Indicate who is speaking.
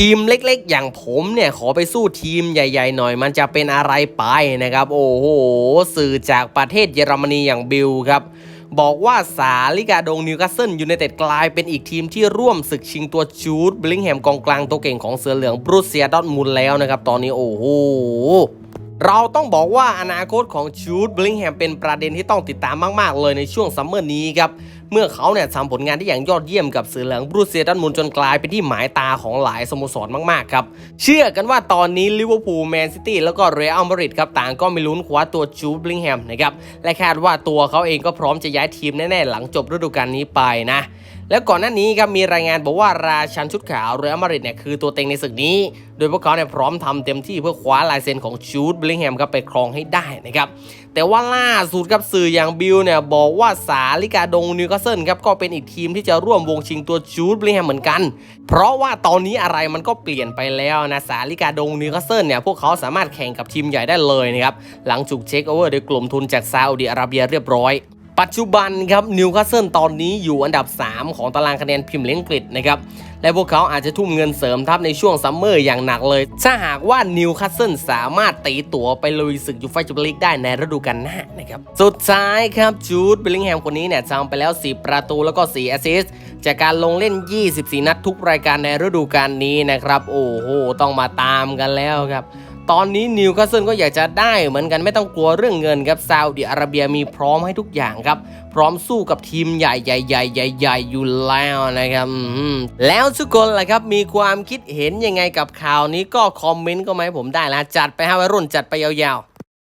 Speaker 1: ทีมเล็กๆ อย่างผมเนี่ยขอไปสู้ทีมใหญ่ ๆ หน่อย มันจะเป็นอะไรไปนะครับ โอ้โห สื่อจากประเทศเยอรมนีอย่างบิลครับ บอกว่าสาลิกาดงนิวคาสเซิลยูไนเต็ดกลายเป็นอีกทีมที่ร่วมศึกชิงตัวจูดบลิงแฮมกองกลางตัวเก่งของเสือเหลืองบรูเซียดอทมุนด์แล้วนะครับ ตอนนี้โอ้โห เราต้องบอกว่าอนาคตของจูดบลิงแฮมเป็นประเด็นที่ต้องติดตามมาก ๆ เลยในช่วงซัมเมอร์นี้ครับ เมื่อเขาเนี่ยทำผลงานได้อย่างยอดเยี่ยมกับเสือเหลืองบรูเซียดอร์ทมุนด์จนกลายเป็นที่หมายตาของหลายสโมสรมาก ๆ ครับ เชื่อกันว่าตอนนี้ลิเวอร์พูลแมนซิตี้แล้วก็เรอัลมาดริดครับต่างก็ไม่ลุ้นคว้าตัวจูดบลิงแฮมนะครับ และคาดว่าตัวเขาเองก็พร้อมจะย้ายทีมแน่ ๆ หลังจบฤดูกาลนี้ไปนะแล้วก่อนหน้านี้ครับมีรายงานบอกว่าราชันชุดขาวเรอัลมาดริดเนี่ยคือตัวเต็งในศึกนี้ โดยพวกเขาเนี่ยพร้อมทำเต็มที่เพื่อคว้าลายเซ็นของจูดบลิงแฮมครับไปครองให้ได้นะครับแต่ว่าล่าสุดครับสื่ออย่างบิลเนี่ยบอกว่าสาลิกาดงนิวคาสเซิลครับก็เป็นอีกทีมที่จะร่วมวงชิงตัวจูดบลิงแฮมเหมือนกัน เพราะว่าตอนนี้อะไรมันก็เปลี่ยนไปแล้วนะสาลิกาดงนิวคาสเซิลเนี่ยพวกเขาสามารถแข่งกับทีมใหญ่ได้เลยนะครับหลังถูกเช็คโอเวอร์โดยกลุ่มทุนจากซาอุดิอาระเบียเรียบร้อย ปัจจุบันครับนิวคาสเซิลตอนนี้อยู่อันดับ 3 ของตารางคะแนนพรีเมียร์ลีกอังกฤษนะครับและพวกเขาอาจจะทุ่มเงินเสริมทัพในช่วงซัมเมอร์อย่างหนักเลย ถ้าหากว่านิวคาสเซิลสามารถตีตั๋วไปลุยศึกยูฟ่าแชมเปี้ยนลีกได้ในฤดูกาลหน้านะครับสุดท้ายครับจูดเบลลิงแฮมคนนี้เนี่ยทำไปแล้ว 4 ประตูแล้วก็ 4 แอสซิสต์จากการลงเล่น 24 นัดทุกรายการในฤดูกาลนี้นะครับ โอ้โห ต้องมาตามกันแล้วครับ ตอนนี้นิวคาสเซิลก็อยากจะได้เหมือนกันไม่ต้องกลัวเรื่องเงินครับซาอุดิอาระเบียมีพร้อมให้ทุกอย่างครับ พร้อมสู้กับทีมใหญ่ใหญ่ใหญ่ใหญ่ใหญ่อยู่แล้วนะครับแล้วทุกคนล่ะครับมีความคิดเห็นยังไงกับข่าวนี้ก็คอมเมนต์ก็มาให้ผมได้ละจัดไปฮะวัยรุ่นจัดไปยาวๆ